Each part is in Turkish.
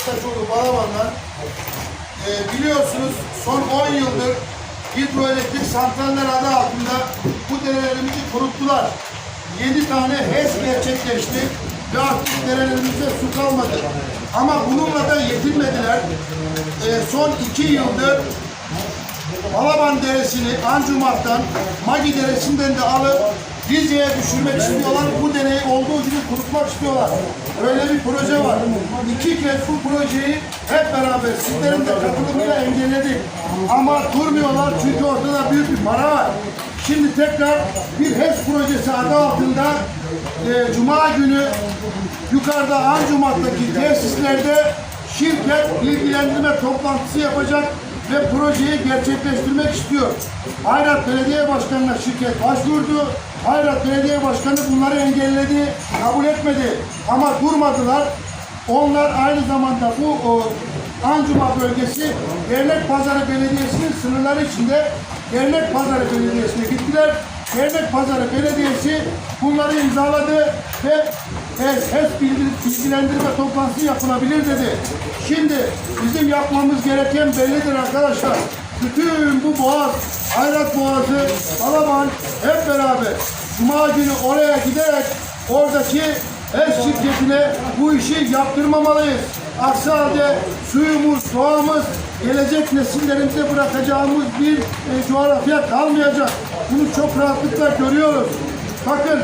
Bektaşoğlu Balaban'dan e, biliyorsunuz son 10 yıldır hidroelektrik santraller adı altında bu derelerimizi kuruttular. 7 tane HES gerçekleşti ve artık derelerimizde su kalmadı. Ama bununla da yetinmediler. E, son 2 yıldır Balaban Deresi'ni Ancumak'tan, Magi Deresi'nden de alıp Rize'ye düşürmek istiyorlar. Bu gibi kurutmak istiyorlar. Öyle bir proje var. İki kez bu projeyi hep beraber sizlerin de katılımıyla engelledik. Ama durmuyorlar çünkü ortada büyük bir para var. Şimdi tekrar bir HES projesi adı altında e, Cuma günü yukarıda Ancumak'taki tesislerde şirket bilgilendirme toplantısı yapacak ve projeyi gerçekleştirmek istiyor. Hayrat Belediye Başkanı'na şirket başvurdu. Hayrat Belediye Başkanı bunları engelledi, kabul etmedi. Ama durmadılar. Onlar aynı zamanda bu o, Ancuma bölgesi Devlet Pazarı Belediyesi'nin sınırları içinde Devlet Pazarı Belediyesi'ne gittiler. Devlet Pazarı Belediyesi bunları imzaladı ve HES, HES bilgi- bilgilendirme toplantısı yapılabilir dedi. Şimdi bizim yapmamız gereken bellidir arkadaşlar. Bütün bu boğaz, Hayrat Boğazı, Balaban hep beraber Cuma günü oraya giderek oradaki HES şirketine bu işi yaptırmamalıyız. Aksi halde suyumuz, doğamız, gelecek nesillerimize bırakacağımız bir e, coğrafya kalmayacak. Bunu çok rahatlıkla görüyoruz. Bakın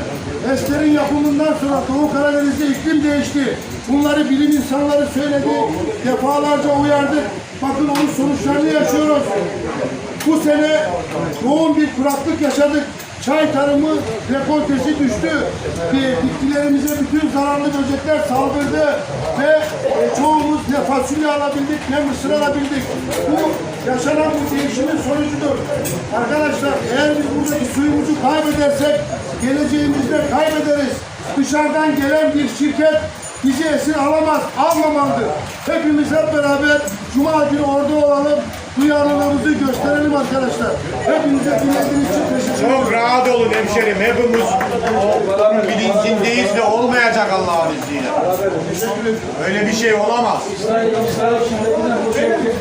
HES'lerin yapımından sonra Doğu Karadeniz'de iklim değişti. Bunları bilim insanları söyledi. Defalarca uyardık. Bakın onun sonuçlarını yaşıyoruz. Bu sene yoğun bir kuraklık yaşadık. Çay tarımı rekoltesi düştü. Bir Bitkilerimize bütün zararlı böcekler saldırdı ve e, çoğumuz ne fasulye alabildik ne mısır alabildik. Bu yaşanan bu değişimin sonucudur. Arkadaşlar eğer biz buradaki suyumuzu kaybedersek geleceğimizde kaybederiz. Dışarıdan gelen bir şirket bizi esir alamaz, almamalıdır. Hepimiz hep beraber Cuma günü orada olalım, duyarlılığımızı gösterelim arkadaşlar. Hepinize dinlediğiniz için teşekkür ederim. Çok rahat olun hemşerim. Hepimiz bilincindeyiz ve olmayacak Allah'ın izniyle. Öyle bir şey olamaz. İsrail, İsrail şimdikinden bu şekilde